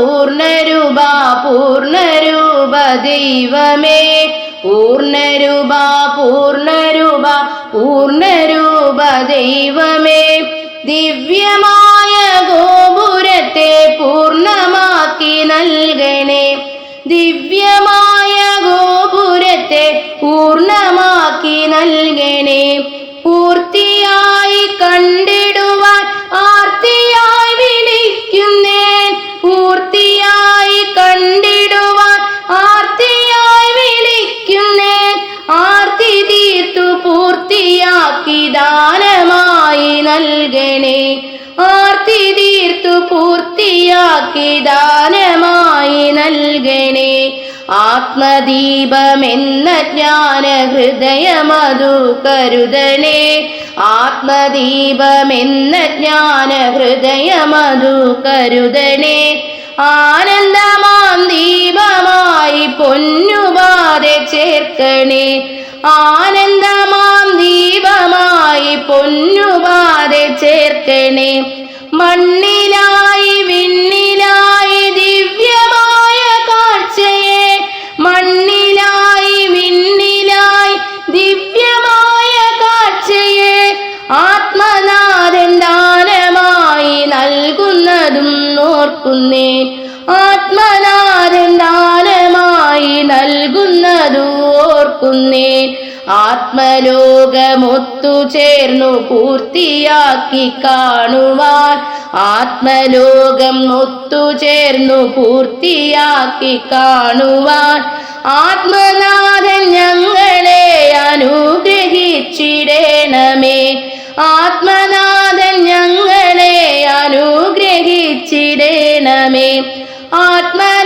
പൂർണരൂപ പൂർണരൂപ ദൈവമേ. പൂർണരൂപ പൂർണരൂപ പൂർണരൂപ ദൈവമേ. ദിവ്യമായ ഗോപുരത്തെ പൂർണമാക്കി പൂർത്തിയാക്കി ദാനമായി നൽകണേ. ആത്മദീപമെന്ന ജ്ഞാന ഹൃദയമതു കരുതണേ. ആത്മദീപമെന്ന ജ്ഞാന ഹൃദയമതു കരുതണേ. ആനന്ദമാം ദീപമായി പൊന്നുപാത ചേർക്കണേ. ആനന്ദമാം ദീപമായി പൊന്നുപാത ചേർക്കണേ. മണ്ണിലായി ആത്മലോകമൊത്തു ചേർന്നു പൂർത്തിയാക്കി കാണുവാൻ. ആത്മലോകം ഒത്തു ചേർന്നു പൂർത്തിയാക്കി കാണുവാൻ. ആത്മനാഥൻ ഞങ്ങളെ അനുഗ്രഹിച്ചിടേണമേ. ആത്മനാഥൻ ഞങ്ങളെ അനുഗ്രഹിച്ചിടേണമേ. ആത്മലോകമൊത്തു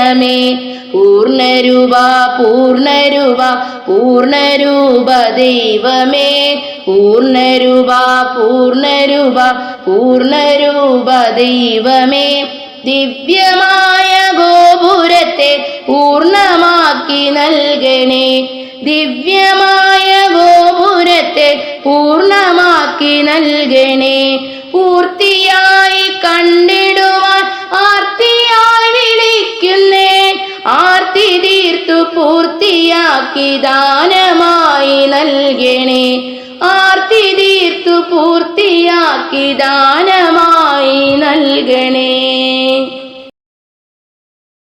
അനുഗ്രഹിച്ചിടേണമേ പൂർണരൂപ പൂർണരൂപ പൂർണരൂപ ദൈവമേ. പൂർണരൂപ പൂർണരൂപ പൂർണരൂപ ദൈവമേ. ദിവ്യമായ ഗോപുരത്തെ പൂർണമാക്കി നൽകണേ. ദിവ്യമായ ഗോപുരത്തെ പൂർണമാക്കി നൽകണേ. പൂർത്തിയാക്കി ദാനമായി നൽകണേ. ആർത്തി തീർത്തു പൂർത്തിയാക്കി ദാനമായി നൽകണേ.